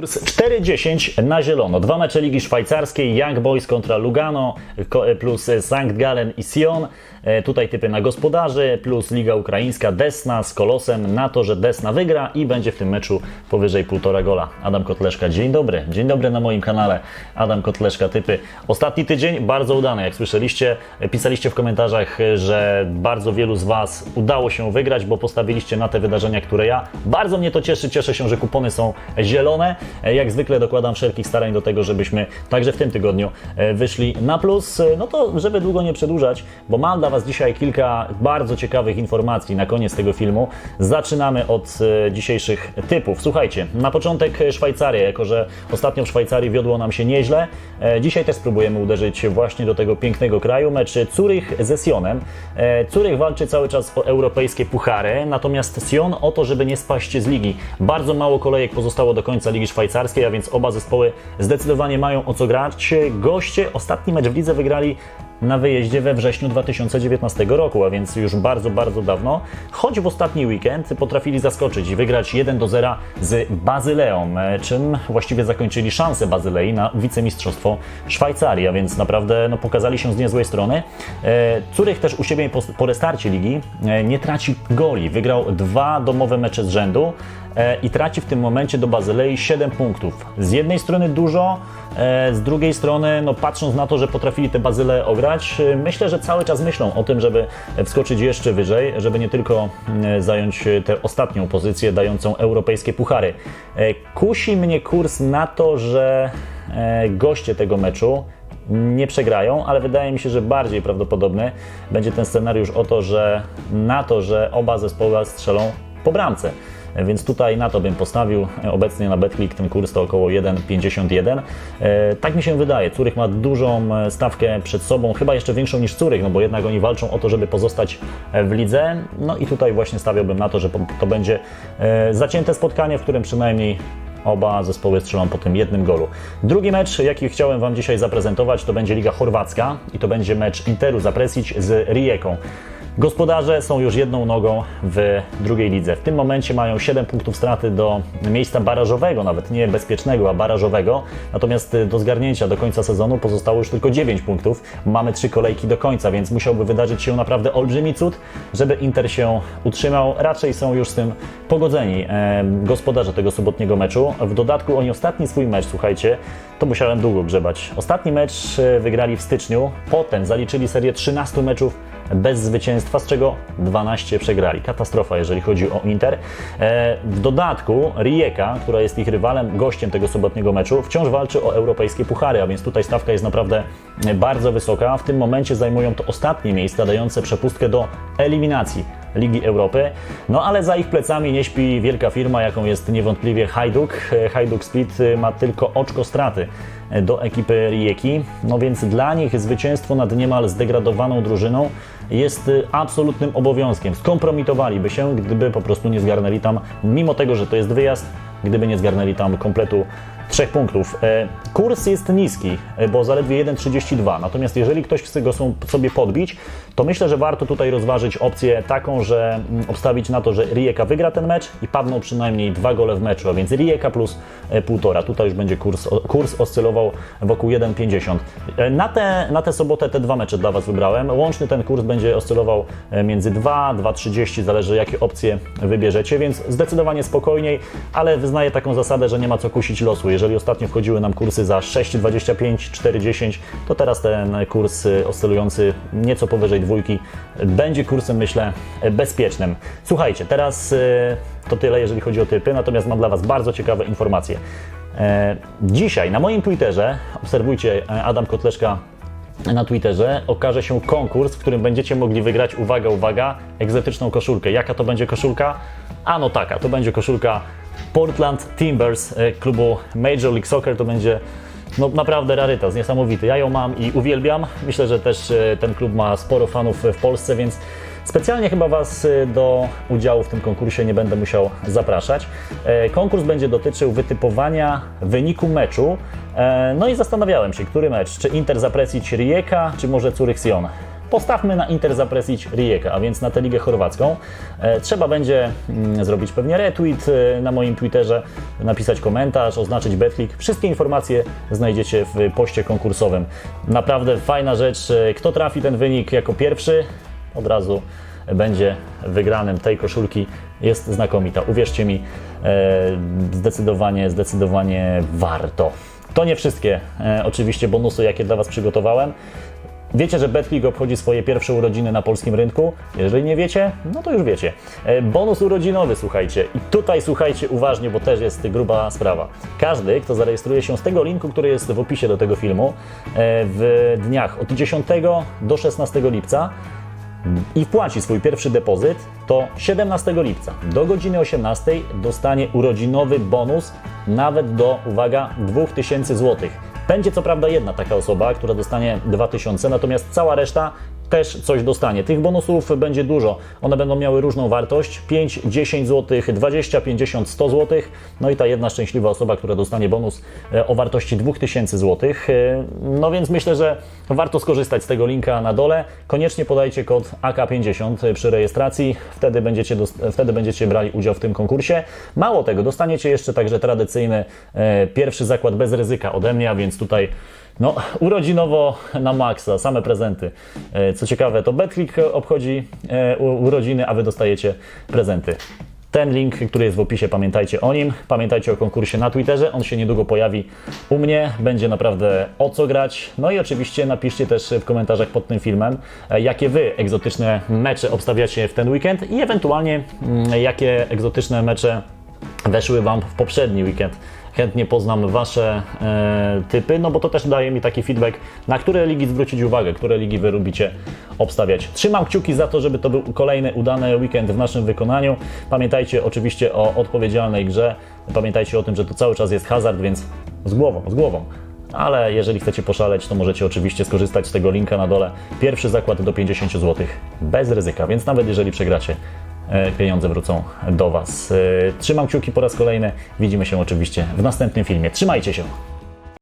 Kurs 4-10 na zielono. Dwa mecze Ligi Szwajcarskiej, Young Boys kontra Lugano, ko- plus Sankt Gallen i Sion. E, Tutaj typy na gospodarzy, plus Liga Ukraińska Desna z Kolosem na to, że Desna wygra i będzie w tym meczu powyżej półtora gola. Adam Kotleszka, dzień dobry. Dzień dobry na moim kanale. Adam Kotleszka, typy. Ostatni tydzień bardzo udany, jak słyszeliście. E, Pisaliście w komentarzach, e, że bardzo wielu z Was udało się wygrać, bo postawiliście na te wydarzenia, które ja. Bardzo mnie to cieszy. Cieszę się, że kupony są zielone. E, Jak zwykle dokładam wszelkich starań do tego, żebyśmy także w tym tygodniu e, wyszli na plus. E, No to, żeby długo nie przedłużać, bo mam dla Was dzisiaj kilka bardzo ciekawych informacji na koniec tego filmu. Zaczynamy od dzisiejszych typów. Słuchajcie, na początek Szwajcaria, jako że ostatnio w Szwajcarii wiodło nam się nieźle. Dzisiaj też spróbujemy uderzyć właśnie do tego pięknego kraju. Mecz Curych ze Sionem. Curych walczy cały czas o europejskie puchary, natomiast Sion o to, żeby nie spaść z ligi. Bardzo mało kolejek pozostało do końca Ligi Szwajcarskiej, a więc oba zespoły zdecydowanie mają o co grać. Goście ostatni mecz w lidze wygrali na wyjeździe we wrześniu 2019 roku, a więc już bardzo, bardzo dawno. Choć w ostatni weekend potrafili zaskoczyć i wygrać 1 do 0 z Bazyleą, e, czym właściwie zakończyli szansę Bazylei na wicemistrzostwo Szwajcarii, a więc naprawdę no, pokazali się z niezłej strony. E, Curych też u siebie po, restarcie ligi e, nie traci goli. Wygrał dwa domowe mecze z rzędu i traci w tym momencie do Bazylei 7 punktów. Z jednej strony dużo, e, z drugiej strony, no patrząc na to, że potrafili te Bazyle ograć, e, myślę, że cały czas myślą o tym, żeby wskoczyć jeszcze wyżej, żeby nie tylko e, zająć tę ostatnią pozycję dającą europejskie puchary. E, Kusi mnie kurs na to, że e, goście tego meczu nie przegrają, ale wydaje mi się, że bardziej prawdopodobny będzie ten scenariusz o to, że na to, że oba zespoły strzelą po bramce. Więc tutaj na to bym postawił. Obecnie na BetClick ten kurs to około 1,51. E, Tak mi się wydaje. Curych ma dużą e, stawkę przed sobą, chyba jeszcze większą niż Curych, no bo jednak oni walczą o to, żeby pozostać e, w lidze. No i tutaj właśnie stawiałbym na to, że to będzie zacięte spotkanie, w którym przynajmniej Oba zespoły strzelą po tym jednym golu. Drugi mecz, jaki chciałem Wam dzisiaj zaprezentować, to będzie Liga Chorwacka i to będzie mecz Interu Zapresić z Rijeką. Gospodarze są już jedną nogą w drugiej lidze. W tym momencie mają 7 punktów straty do miejsca barażowego, nawet nie bezpiecznego, a barażowego. Natomiast y, do zgarnięcia do końca sezonu pozostało już tylko 9 punktów. Mamy trzy kolejki do końca, więc musiałby wydarzyć się naprawdę olbrzymi cud, żeby Inter się utrzymał. Raczej są już z tym pogodzeni e, gospodarze tego sobotniego meczu. W dodatku oni ostatni swój mecz, słuchajcie, to musiałem długo grzebać. Ostatni mecz e, wygrali w styczniu, potem zaliczyli serię 13 meczów bez zwycięstwa, z czego 12 przegrali. Katastrofa, jeżeli chodzi o Inter. E, W dodatku Rijeka, która jest ich rywalem, gościem tego sobotniego meczu, wciąż walczy o europejskie puchary, a więc tutaj stawka jest naprawdę bardzo wysoka. W tym momencie zajmują to ostatnie miejsca dające przepustkę do eliminacji. Ligi Europy. No ale za ich plecami nie śpi wielka firma, jaką jest niewątpliwie Hajduk. Hajduk Split e, ma tylko oczko straty e, do ekipy Rijeki. No więc dla nich zwycięstwo nad niemal zdegradowaną drużyną jest e, absolutnym obowiązkiem. Skompromitowaliby się, gdyby po prostu nie zgarnęli tam, mimo tego, że to jest wyjazd, gdyby nie zgarnęli tam kompletu trzech punktów. E, Kurs jest niski, e, bo zaledwie 1,32. Natomiast jeżeli ktoś chce go sobie podbić, to myślę, że warto tutaj rozważyć opcję taką, że mm, obstawić na to, że Rijeka wygra ten mecz i padną przynajmniej dwa gole w meczu, a więc Rijeka plus e, półtora. Tutaj już będzie kurs, kurs oscylował wokół 1,50. E, Na tę na tę sobotę te dwa mecze dla Was wybrałem. Łączny ten kurs będzie oscylował między 2, 2,30, zależy jakie opcje wybierzecie, więc zdecydowanie spokojniej, ale wyznaję taką zasadę, że nie ma co kusić losu. Jeżeli ostatnio wchodziły nam kursy za 6,25, 4,10, to teraz ten kurs oscylujący nieco powyżej dwójki będzie kursem, myślę, bezpiecznym. Słuchajcie, teraz y, to tyle, jeżeli chodzi o typy, natomiast mam dla Was bardzo ciekawe informacje. E, Dzisiaj na moim Twitterze, obserwujcie e, Adam Kotleszka na Twitterze okaże się konkurs, w którym będziecie mogli wygrać, uwaga, uwaga, egzotyczną koszulkę. Jaka to będzie koszulka? Ano taka, to będzie koszulka Portland Timbers e, klubu Major League Soccer. To będzie no, naprawdę rarytas, niesamowity. Ja ją mam i uwielbiam. Myślę, że też e, ten klub ma sporo fanów w Polsce, więc specjalnie chyba Was e, do udziału w tym konkursie nie będę musiał zapraszać. Konkurs będzie dotyczył wytypowania wyniku meczu. No i zastanawiałem się, który mecz, czy Inter zapresić Rijeka, czy może Curych Sion. Postawmy na Inter zapresić Rijeka, a więc na tę ligę chorwacką. E, Trzeba będzie mm, zrobić pewnie retweet e, na moim Twitterze, napisać komentarz, oznaczyć Betclick. Wszystkie informacje znajdziecie w poście konkursowym. Naprawdę fajna rzecz. E, Kto trafi ten wynik jako pierwszy, od razu będzie wygranym tej koszulki. Jest znakomita. Uwierzcie mi, zdecydowanie, zdecydowanie warto. To nie wszystkie e, oczywiście bonusy, jakie dla Was przygotowałem. Wiecie, że Betclick obchodzi swoje pierwsze urodziny na polskim rynku? Jeżeli nie wiecie, no to już wiecie. E, Bonus urodzinowy, słuchajcie. I tutaj słuchajcie uważnie, bo też jest gruba sprawa. Każdy, kto zarejestruje się z tego linku, który jest w opisie do tego filmu, e, w dniach od 10 do 16 lipca, i wpłaci swój pierwszy depozyt, to 17 lipca do godziny 18 dostanie urodzinowy bonus nawet do, uwaga, 2000 zł. Będzie co prawda jedna taka osoba, która dostanie 2000, natomiast cała reszta też coś dostanie. Tych bonusów będzie dużo. One będą miały różną wartość: 5, 10 zł, 20, 50, 100 zł. No i ta jedna szczęśliwa osoba, która dostanie bonus e, o wartości 2000 zł. E, No więc myślę, że warto skorzystać z tego linka na dole. Koniecznie podajcie kod AK50 przy rejestracji, wtedy będziecie, wtedy będziecie brali udział w tym konkursie. Mało tego, dostaniecie jeszcze także tradycyjny e, pierwszy zakład bez ryzyka ode mnie, a więc tutaj no, urodzinowo na maksa, same prezenty. E, Co ciekawe, to Betclick obchodzi e, urodziny, a Wy dostajecie prezenty. Ten link, który jest w opisie, pamiętajcie o nim. Pamiętajcie o konkursie na Twitterze, on się niedługo pojawi u mnie. Będzie naprawdę o co grać. No i oczywiście napiszcie też w komentarzach pod tym filmem, e, jakie Wy egzotyczne mecze obstawiacie w ten weekend i ewentualnie mm, jakie egzotyczne mecze weszły Wam w poprzedni weekend. Chętnie poznam Wasze e, typy, no bo to też daje mi taki feedback, na które ligi zwrócić uwagę, które ligi Wy lubicie obstawiać. Trzymam kciuki za to, żeby to był kolejny udany weekend w naszym wykonaniu. Pamiętajcie oczywiście o odpowiedzialnej grze. Pamiętajcie o tym, że to cały czas jest hazard, więc z głową, z głową. Ale jeżeli chcecie poszaleć, to możecie oczywiście skorzystać z tego linka na dole. Pierwszy zakład do 50 zł bez ryzyka, więc nawet jeżeli przegracie, pieniądze wrócą do Was. E, Trzymam kciuki po raz kolejny. Widzimy się oczywiście w następnym filmie. Trzymajcie się!